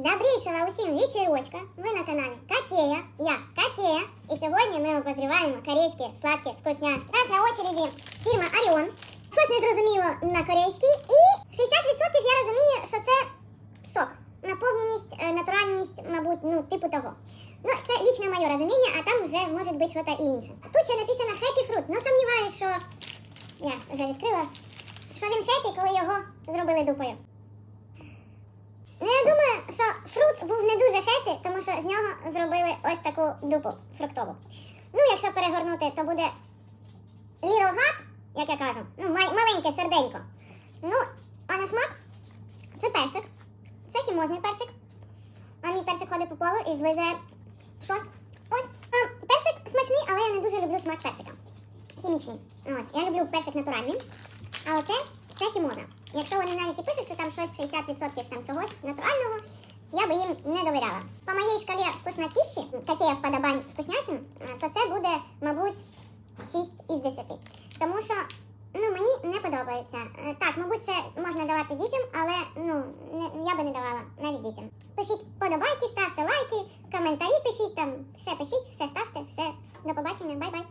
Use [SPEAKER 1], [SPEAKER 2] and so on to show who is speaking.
[SPEAKER 1] Добрейшего усім вечерочка. Ви на каналі Катея. Я Катея. І сьогодні ми обозріваємо корейські сладкі вкусняшки. У нас на очереді фірма Оріон. Щось незрозуміло на корейській. І 60% я розумію, що це сок. Наповненість, е, натуральність, мабуть, ну, типу того. Ну, це лічне моє розуміння, а там вже може бути щось інше. Тут ще написано Happy Fruit. Ну сумніваюся, що я вже відкрила, що він хеппі, коли його зробили дупою. Ну, я думаю, що фрут був не дуже хеппі, тому що з нього зробили ось таку дупу фруктову. Ну, якщо перегорнути, то буде Little Hat, як я кажу, ну, мал- маленьке серденько. Ну, а на смак це персик. Це хімозний персик. А мій персик ходить по полу і злизає щось. Ось. А, персик смачний, але я не дуже люблю смак персика. Хімічний. Ось. Я люблю персик натуральний. А оце це хімоза. Якщо вони навіть і пишуть, що там щось 60% там чогось натурального, я би їм не довіряла. По моїй шкалі вкуснотіші, Катія вподобань вкуснятин, то це буде, мабуть, 6 із 10. Тому що ну, мені не подобається. Е, Так, мабуть, це можна давати дітям, але ну, не, я би не давала навіть дітям. Пишіть подобайки, ставте лайки, коментарі пишіть там, все пишіть, все ставте, все. До побачення, бай-бай.